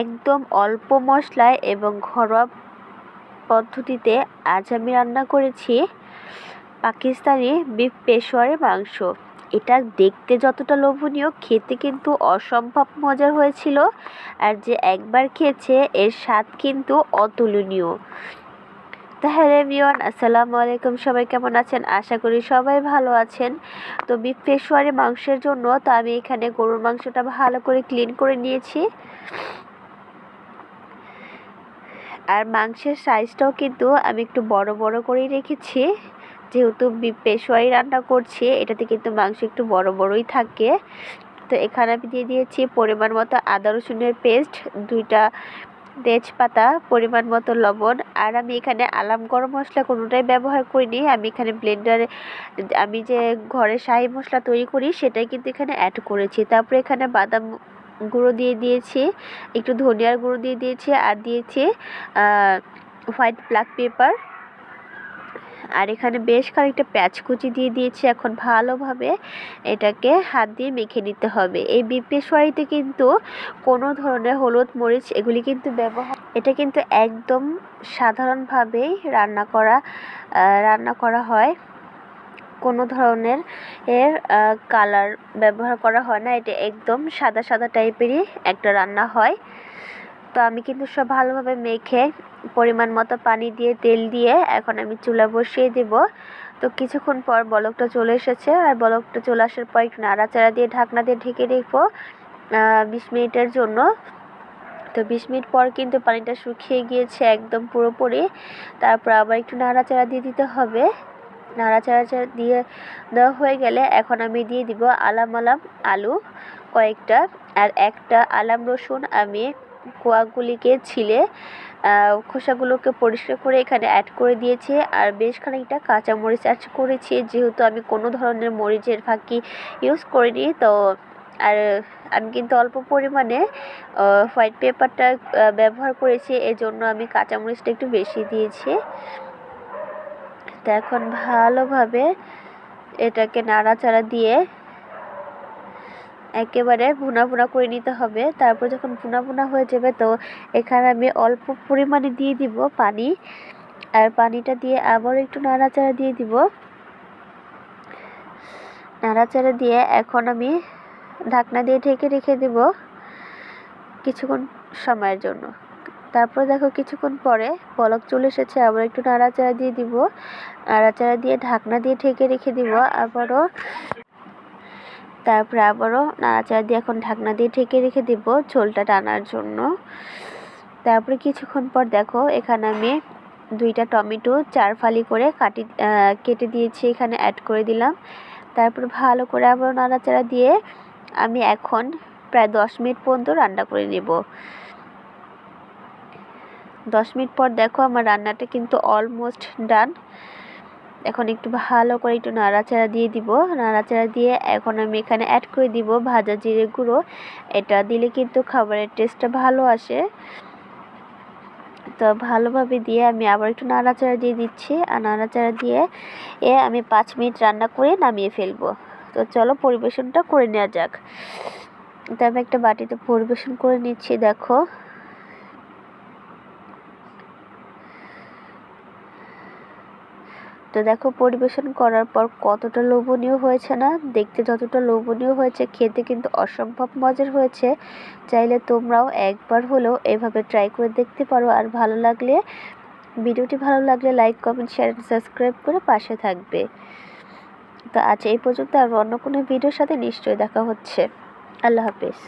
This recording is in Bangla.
একদম অল্প মশলায় এবং ঘরোয়া পদ্ধতিতে আজ আমি রান্না করেছি পাকিস্তানি বিফ পেশোয়ারি মাংস। এটা দেখতে যতটা লোভনীয়, খেতে কিন্তু অসম্ভব মজার হয়েছিল আর যে একবার খেয়েছে এর স্বাদ কিন্তু অতুলনীয়। তাহলে এভরিওয়ান, আসসালামু আলাইকুম। সবাই কেমন আছেন? আশা করি সবাই ভালো আছেন। তো বিফ পেশোয়ারি মাংসের জন্য তো আমি এখানে গরুর মাংসটা ভালো করে ক্লিন করে নিয়েছি। আর মাংসের সাইজটাও কিন্তু আমি একটু বড় বড় করেই রেখেছি। যেহেতু পেশোয়াই রান্না করছি, এটাতে কিন্তু মাংস একটু বড় বড়ই থাকে। তো এখানে আমি দিয়ে দিয়েছি পরিমাণ মতো আদা রসুনের পেস্ট দুইটা তেজপাতা, পরিমাণ মতো লবণ। আর আমি এখানে আলাম গরম মশলা কোনোটাই ব্যবহার করিনি। আমি এখানে ব্লেন্ডারে আমি যে ঘরে শাহি মশলা তৈরি করি, সেটাই কিন্তু এখানে অ্যাড করেছি। তারপরে এখানে বাদাম গুঁড়ো দিয়ে দিয়েছি, একটু ধনিয়ার গুঁড়ো দিয়ে দিয়েছি আর দিয়েছি হোয়াইট ব্ল্যাক পেপার আর এখানে বেশ প্যাঁচ কুচি দিয়ে দিয়েছি, এখন ভালোভাবে এটাকে হাত দিয়ে মেখে নিতে হবে। এই বিপেশোয়ারিতে কিন্তু কোনো ধরনের হলুদ, মরিচ এগুলি কিন্তু ব্যবহার, এটা কিন্তু একদম সাধারণভাবেই রান্না করা রান্না করা হয়। কোনো ধরনের এর কালার ব্যবহার করা হয় না। এটা একদম সাদা সাদা টাইপেরই একটা রান্না হয়। তো আমি কিন্তু সব ভালোভাবে মেখে পরিমাণ মতো পানি দিয়ে, তেল দিয়ে এখন আমি চুলা বসিয়ে দেব। তো কিছুক্ষণ পর বলকটা চলে এসেছে। আর বলকটা চলে আসার পর একটু নাড়াচাড়া দিয়ে ঢাকনা দিয়ে ঢেকে রেখো বিশ মিনিটের জন্য। তো বিশ মিনিট পর কিন্তু পানিটা শুকিয়ে গিয়েছে একদম পুরোপুরি। তারপর আবার একটু নাড়াচাড়া দিয়ে দিতে হবে। নাড়াচাড়া দিয়ে দেওয়া হয়ে গেলে এখন আমি দিয়ে দিব আলাম আলাম আলু কয়েকটা। আর একটা আলাম রসুন আমি কোয়াগুলিকে ছিলে খোসাগুলোকে পরিষ্কার করে এখানে অ্যাড করে দিয়েছি। আর বেশ খানিকটা কাঁচামরিচ অ্যাড করেছি, যেহেতু আমি কোনো ধরনের মরিচের ফাঁকি ইউজ করিনি, তো আর আমি কিন্তু অল্প পরিমাণে হোয়াইট পেপারটা ব্যবহার করেছি, এজন্য আমি কাঁচামরিচটা একটু বেশি দিয়েছি। তো এখন ভালোভাবে এটাকে নাড়াচাড়া দিয়ে একেবারে ভুনা ভুনা করে নিতে হবে। তারপর যখন ভুনা ভুনা হয়ে যাবে তো এখানে আমি অল্প পরিমাণে দিয়ে দিব পানি। আর পানিটা দিয়ে আবার একটু নাড়াচাড়া দিয়ে দিব। নাড়াচাড়া দিয়ে এখন আমি ঢাকনা দিয়ে ঢেকে রেখে দেব কিছুক্ষণ সময়ের জন্য। তারপর দেখো কিছুক্ষণ পরে পলক চলে এসেছে, আবার একটু নাড়াচাড়া দিয়ে দিব। নাড়াচাড়া দিয়ে ঢাকনা দিয়ে ঢেকে রেখে দিব, আবারও। তারপরে আবারও নাড়াচাড়া দিয়ে এখন ঢাকনা দিয়ে ঢেকে রেখে দিব ঝোলটা টানার জন্য। তারপরে কিছুক্ষণ পর দেখো এখানে আমি দুইটা টমেটো চার ফালি করে কাটি কেটে দিয়েছি, এখানে অ্যাড করে দিলাম। তারপর ভালো করে আবারও নাড়াচাড়া দিয়ে আমি এখন প্রায় দশ মিনিট পর্যন্ত রান্না করে নেব। দশ মিনিট পর দেখো আমার রান্নাটা কিন্তু অলমোস্ট ডান এখন একটু ভালো করে একটু নাড়াচাড়া দিয়ে দিব। নাড়াচাড়া দিয়ে এখন আমি এখানে অ্যাড করে দিব ভাজা জিরে গুঁড়ো। এটা দিলে কিন্তু খাবারের টেস্টটা ভালো আসে। তো ভালোভাবে দিয়ে আমি আবার একটু নাড়াচাড়া দিয়ে দিচ্ছি। আর নাড়াচাড়া দিয়ে এ আমি পাঁচ মিনিট রান্না করে নামিয়ে ফেলব। তো চলো পরিবেশনটা করে নেওয়া যাক। তো আমি একটা বাটিতে পরিবেশন করে নিচ্ছি, দেখো। তো দেখো পরিবেশন করার পর কতটা লোভনীয় হয়েছে না? দেখতে যতটা লোভনীয় হয়েছে, খেতে কিন্তু অসম্ভব মজার হয়েছে। চাইলে তোমরাও একবার হলেও এভাবে ট্রাই করে দেখতে পারো। আর ভালো লাগলে, ভিডিওটি ভালো লাগলে লাইক কমেন্ট শেয়ার সাবস্ক্রাইব করে পাশে থাকবে। তো আজ এই পর্যন্ত, আর অন্য কোনো ভিডিওর সাথে নিশ্চয়ই দেখা হচ্ছে। আল্লাহ হাফিজ।